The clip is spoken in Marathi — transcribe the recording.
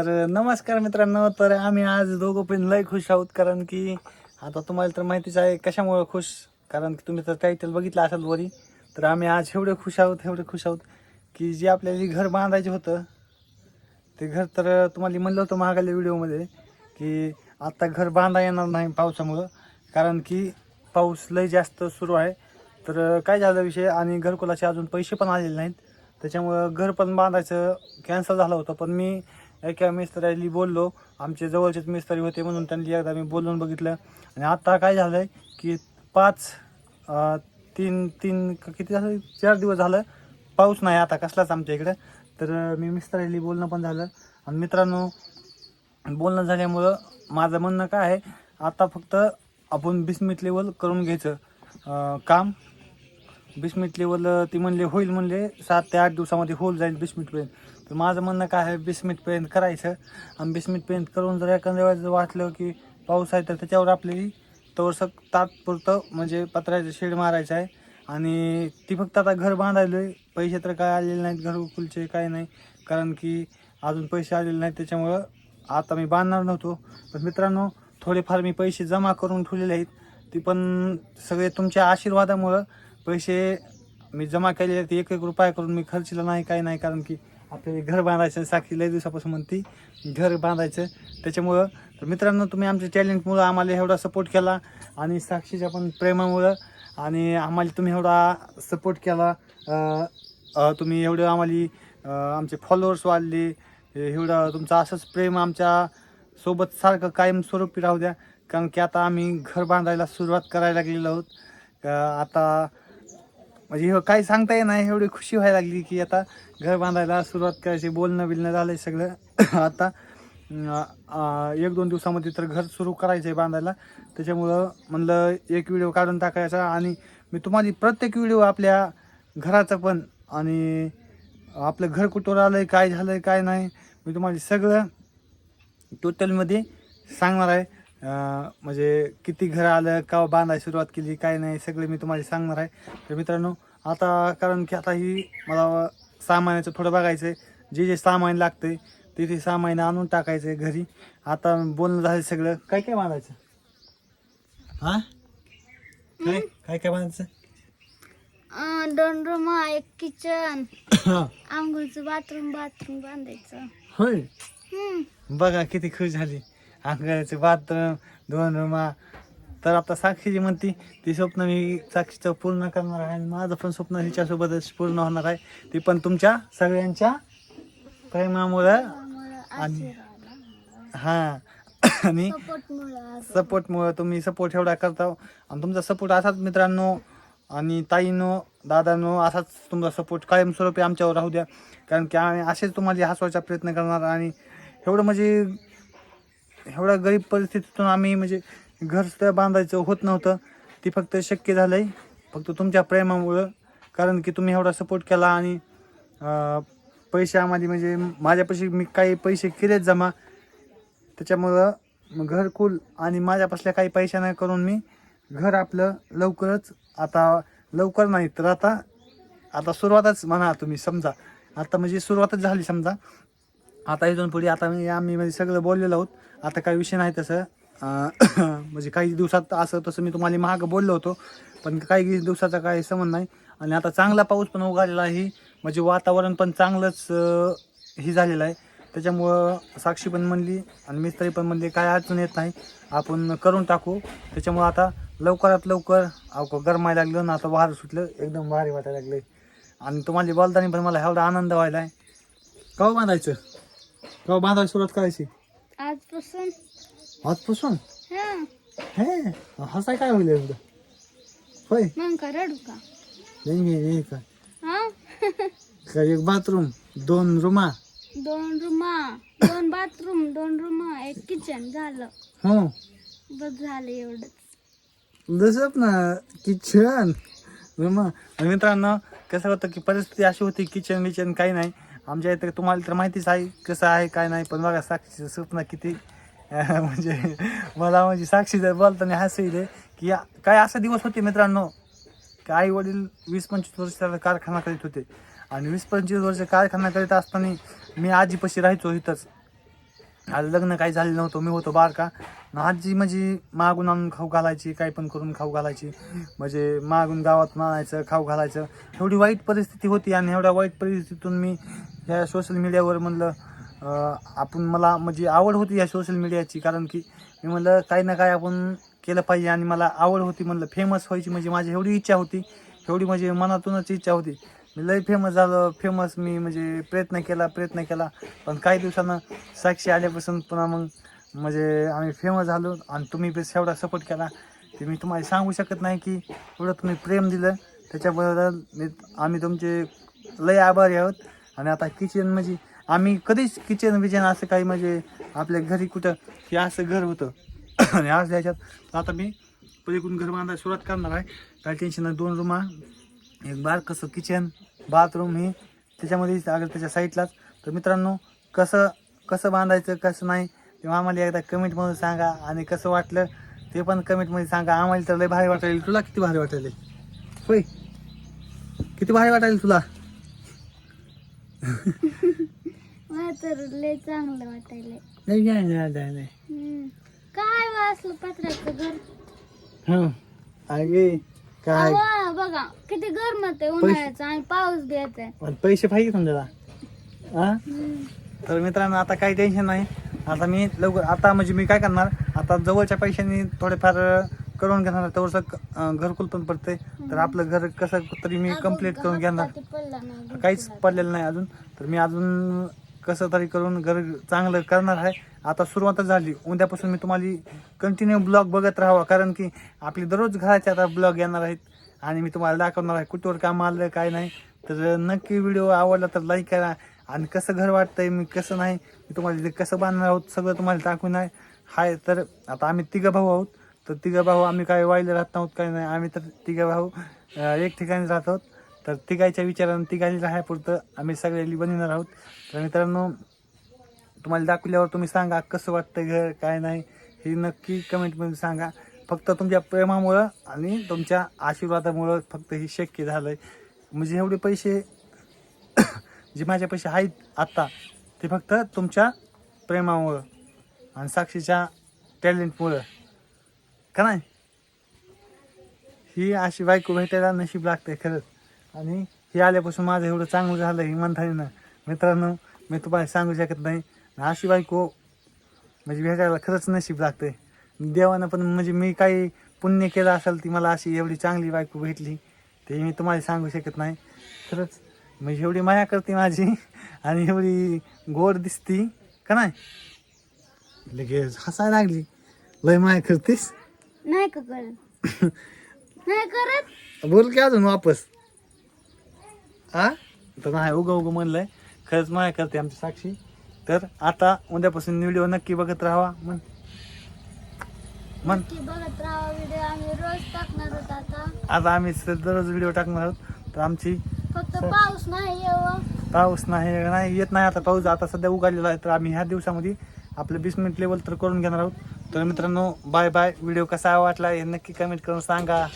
तर नमस्कार मित्रांनो तर आम्ही आज दोघं पण लय खुश आहोत कारण की आता तुम्हाला तर माहितीच आहे कशामुळे खुश? कारण की तुम्ही तर टायटल बघितलं असाल वरी. तर आम्ही आज एवढे खुश आहोत एवढे खुश आहोत की जे आपल्याला जे घर बांधायचं होतं ते घर तर तुम्हाला म्हणलं होतं महागाल्या व्हिडिओमध्ये की आत्ता घर बांधा येणार नाही पावसामुळं. कारण की पाऊस लय जास्त सुरू आहे. तर काय झालं विषय आणि घरकुलाचे अजून पैसे पण आलेले नाहीत. त्याच्यामुळं घर पण बांधायचं कॅन्सल झालं होतं पण मी एका मिस्त्रीला बोललो आमचे जवळचेच मिस्त्री होते म्हणून त्यांनी एकदा मी बोलून बघितलं. आणि आत्ता काय झालं आहे की पाच तीन तीन किती झालं? चार दिवस झालं. पाऊस नाही आता कसलाच आमच्या इकडं. तर मी मिस्त्रीला बोलणं पण झालं. आणि मित्रांनो बोलणं झाल्यामुळं माझं म्हणणं काय आहे आता फक्त आपण बिस्मित लेवल करून घ्यायचं. काम. बिस्मिट लेवल ती म्हणले होईल म्हणले सात ते आठ दिवसामध्ये होईल जाईल बिस्मिटपर्यंत तर माझं म्हणणं काय आहे बिस्मिटपर्यंत करायचं. आणि बिस्मिटपर्यंत करून जर एखाद्या वेळेस जर वाटलं की पाऊस आहे तर त्याच्यावर आपली तवरसक तात्पुरतं म्हणजे पत्र्याचं शेड मारायचं आहे. आणि ती फक्त आता घर बांधायलो आहे पैसे तर काय आलेले नाहीत घरकुलचे काय नाही. कारण की अजून पैसे आलेले नाहीत त्याच्यामुळं आता मी बांधणार नव्हतो. पण मित्रांनो थोडेफार मी पैसे जमा करून ठेवलेले आहेत. ती पण सगळे तुमच्या आशीर्वादामुळं पैसे मी जमा केलेले आहेत. एक एक रुपया करून मी खर्चला नाही काही नाही. कारण की आपल्याला घर बांधायचं साक्षी लय दिवसापासून म्हणती घर बांधायचं. त्याच्यामुळं तर मित्रांनो तुम्ही आमच्या टॅलेंटमुळं आम्हाला एवढा सपोर्ट केला आणि साक्षीच्या पण प्रेमामुळं आणि आम्हाला तुम्ही एवढा सपोर्ट केला. तुम्ही एवढं आम्हाला आमचे फॉलोअर्स वाढले. एवढं तुमचं असंच प्रेम आमच्यासोबत सारखं कायमस्वरूपी राहू द्या. कारण की आता आम्ही घर बांधायला सुरुवात करायला लागलेलो आहोत. आता म्हणजे हे काही सांगता येत नाही एवढी खुशी व्हायला लागली की आता घर बांधायला सुरुवात करायची बोलणं बिलणं झालं सगळं. आता एक दोन दिवसामध्ये तर घर सुरू करायचं आहे बांधायला. त्याच्यामुळं म्हणलं एक व्हिडिओ काढून टाकायचा आणि मी तुम्हाला प्रत्येक व्हिडिओ आपल्या घराचं पण आणि आपलं घर कुठं आलं आहे काय झालं आहे काय नाही मी तुम्हाला सगळं टोटलमध्ये सांगणार आहे. म्हणजे किती घर आलं का बांधायला सुरुवात केली काय नाही सगळं मी तुम्हाला सांगणार आहे. तर मित्रांनो आता कारण की आता ही मला सामानाचं थोडं बघायचं आहे जे जे सामान लागते ते ते सामान आणून टाकायचं आहे घरी. आता बोलणं झालं सगळं. काय काय बांधायचं? हा? काय? काय काय बांधायचं? दोन रूम एक किचन. आंघोळचं बाथरूम बाथरूम बांधायचं. होय. बघा किती खुश झाली. अंगाचे बाथरूम दोन रुमा तर आता साक्षी जी म्हणती ती स्वप्न मी साक्षीचं पूर्ण करणार आहे आणि माझं पण स्वप्न हिच्यासोबतच पूर्ण होणार आहे. ती पण तुमच्या सगळ्यांच्या प्रेमामुळं आणि- हां आणि सपोर्टमुळं सपोर्टमुळं तुम्ही सपोर्ट एवढा करता हो. आणि तुमचा सपोर्ट असाच मित्रांनो आणि ताईनो दादानो असाच तुमचा सपोर्ट कायमस्वरूपी आमच्यावर राहू द्या. कारण की आम्ही असेच तुम्हाला हसवायचा प्रयत्न करणार आणि एवढं म्हणजे एवढ्या गरीब परिस्थितीतून आम्ही म्हणजे घर सुद्धा बांधायचं होत नव्हतं. ती फक्त शक्य झालं आहे फक्त तुमच्या प्रेमामुळं. कारण की तुम्ही एवढा सपोर्ट केला आणि पैसे आम्हाला म्हणजे माझ्यापाशी मी काही पैसे केलेच जमा. त्याच्यामुळं मग घरकुल आणि माझ्यापासल्या काही पैशा नाही करून मी घर आपलं लवकरच आता लवकर नाही तर आता आता सुरुवातच म्हणा तुम्ही समजा. आता म्हणजे सुरुवातच झाली समजा. आता इथून पुढे आता मी आम्ही म्हणजे सगळं बोललेलो आहोत. आता काही विषय नाही तसं. म्हणजे काही दिवसात असं तसं मी तुम्हाला महाग बोललो होतो पण काही दिवसाचा काही संबंध नाही. आणि आता चांगला पाऊस पण उघडलेला आहे म्हणजे वातावरण पण चांगलंच हे झालेलं आहे. त्याच्यामुळं साक्षी पण म्हणली आणि मिस्त्री पण म्हणली काय अडचण येत नाही आपण करून टाकू. त्याच्यामुळं आता लवकरात लवकर अवघ गरमायला लागलं ना आता वारं सुटलं एकदम भारी वाटायला लागले. आणि तुम्हाला बोलताना पण मला एवढा आनंद व्हायला आहे. कव बांधायचं? कव बांधायला सुरुवात करायची? आजपासून? आजपासून हा. हे हसाय काय होईल एवढं? होय. मग का रडू का? नाही, नाही, नाही का हा? का एक बाथरूम दोन रुमा. दोन रुमा दोन बाथरूम दोन रुमा एक किचन झालं. हो. बस झालं एवढंच. जसं ना किचन रुमा. आणि मित्रांनो कसं होतं की परिस्थिती अशी होती किचन विचन काही नाही. आमच्या इथे तुम्हाला तर माहितीच आहे कसं आहे काय नाही. पण बघा साक्षीचं स्वप्न किती म्हणजे मला म्हणजे साक्षी जर बोलताना हसू येते की या- काय असा दिवस होते मित्रांनो? की आई वडील वीस पंचवीस वर्षाचा कारखाना करीत होते. आणि वीस पंचवीस वर्ष कारखाना करीत असताना मी आजीपाशी राहायचो इथंच. आज लग्न काही झालं नव्हतं मी होतो बारका. न आजी म्हणजे मागून आणून खाऊ घालायची काही पण करून खाऊ घालायची. म्हणजे मागून गावात आणायचं खाऊ घालायचं. एवढी वाईट परिस्थिती होती आणि एवढ्या वाईट परिस्थितीतून मी ह्या सोशल मीडियावर म्हणलं आपण मला म्हणजे आवड होती या सोशल मीडियाची कारण की मी म्हणलं काही ना काही आपण केलं पाहिजे आणि मला आवड होती म्हणलं. फेमस व्हायची म्हणजे माझी एवढी इच्छा होती एवढी म्हणजे मनातूनच इच्छा होती. मी लई फेमस झालो फेमस मी म्हणजे प्रयत्न केला प्रयत्न केला. पण काही दिवसानं साक्षी आल्यापासून पुन्हा मग म्हणजे आम्ही फेमस झालो आणि तुम्ही बस एवढा सपोर्ट केला. ते मी तुम्हाला सांगू शकत नाही की एवढं तुम्ही प्रेम दिलं. त्याच्याबद्दल मी आम्ही तुमचे लय आभारी आहोत. आणि आता किचन म्हणजे आम्ही कधीच किचन बिचन असं काही म्हणजे आपल्या घरी कुठं हे असं घर होतं. आणि आज ह्याच्यात आता मी पलीकडून घर बांधायला सुरुवात करणार आहे. काय टेन्शन नाही दोन रूमा एक बार कसं किचन बाथरूम हे त्याच्यामध्ये अगर त्याच्या साईडलाच तर मित्रांनो कसं कसं बांधायचं कसं नाही तेव्हा आम्हाला एकदा कमेंटमधून सांगा आणि कसं वाटलं ते पण कमेंटमध्ये सांगा. आम्हाला तर लय भारी वाटायला तुला किती भारी वाटायला होय. किती भारी वाटायला तुला? मला तर लय चांगलं वाटायलंय. हम्म. काय बा असलं पत्र्याचं घर? हं. अगे काय? बघा किती गरमत आहे उन्हाळ्याचं आणि पाऊस पण पैसे पाहिजे समजा हा? तर मित्रांनो आता काही टेन्शन नाही. आता मी लवकर आता म्हणजे मी काय करणार? आता जवळच्या पैशांनी थोडेफार करून घेणार तेवढंसं घरकुल पण पडते तर आपलं घर कसं तरी मी कंप्लीट करून घेणार. काहीच पडलेलं नाही अजून. तर मी अजून कसं तरी करून घर चांगलं करणार आहे. आता सुरुवातच झाली. उद्यापासून मी तुम्हाला कंटिन्यू ब्लॉग बघत राहावा. कारण की आपली दररोज घराचे आता ब्लॉग येणार आहेत. आणि मी तुम्हाला दाखवणार आहे कुठवर काम आलं काय नाही. तर नक्की व्हिडिओ आवडला तर लाईक करा. आणि कसं घर वाटतंय मी कसं नाही मी तुम्हाला ते कसं बांधणार आहोत सगळं तुम्हाला दाखवून आहे. हाय तर आता आम्ही तिघं भाऊ आहोत. तर तिघं भाऊ आम्ही काय वाईला राहत नाहोत काय नाही. आम्ही तर तिघं भाऊ एक ठिकाणी राहत आहोत. तर तिघायच्या विचारानं तिघायला राहायपुरतं आम्ही सगळे बनवणार आहोत. तर मित्रांनो तुम्हाला दाखवल्यावर तुम्ही सांगा कसं वाटतं घर काय नाही हे नक्की कमेंटमध्ये सांगा. फक्त तुमच्या प्रेमामुळं आणि तुमच्या आशीर्वादामुळं फक्त हे शक्य झालं आहे म्हणजे एवढे पैसे जे माझे पैसे आहेत आत्ता ते फक्त तुमच्या प्रेमामुळं आणि साक्षीच्या टॅलेंटमुळं का नाही? ही अशी बायको भेटायला नशीब लागते खरंच. आणि हे आल्यापासून माझं एवढं चांगलं झालं ही म्हणता मित्रांनो मी तुम्हाला सांगू शकत नाही. अशी बायको म्हणजे भेटायला खरंच नशीब लागते देवानं पण म्हणजे मी काही पुण्य केलं असेल ती मला अशी एवढी चांगली बायको भेटली ते मी तुम्हाला सांगू शकत नाही. खरंच म्हणजे एवढी माया करते माझी आणि एवढी गोड दिसती का नाही? लगेच हसायला लागली. लय माया करतीस? नाही करत? बोल की अजून वापस. हा? तर नाही उगं उगं म्हणलंय. खरंच माया करते आमची साक्षी. तर आता उद्यापासून व्हिडिओ नक्की बघत राहावा. म्हण. म्हण. नक्की बघत राहा व्हिडिओ आम्ही रोज टाकणार आहोत आता. आता आम्ही स- दररोज व्हिडिओ टाकणार आहोत. तर आमची फक्त पाऊस नाही येव पाऊस नाही नाही येत नाही आता. पाऊस आता सध्या उघडलेला आहे. तर आम्ही ह्या दिवसामध्ये आपलं वीस मिनिट लेवल तर करून घेणार आहोत. तर मित्रांनो बाय बाय व्हिडिओ कसा वाटला हे नक्की कमेंट करून सांगा.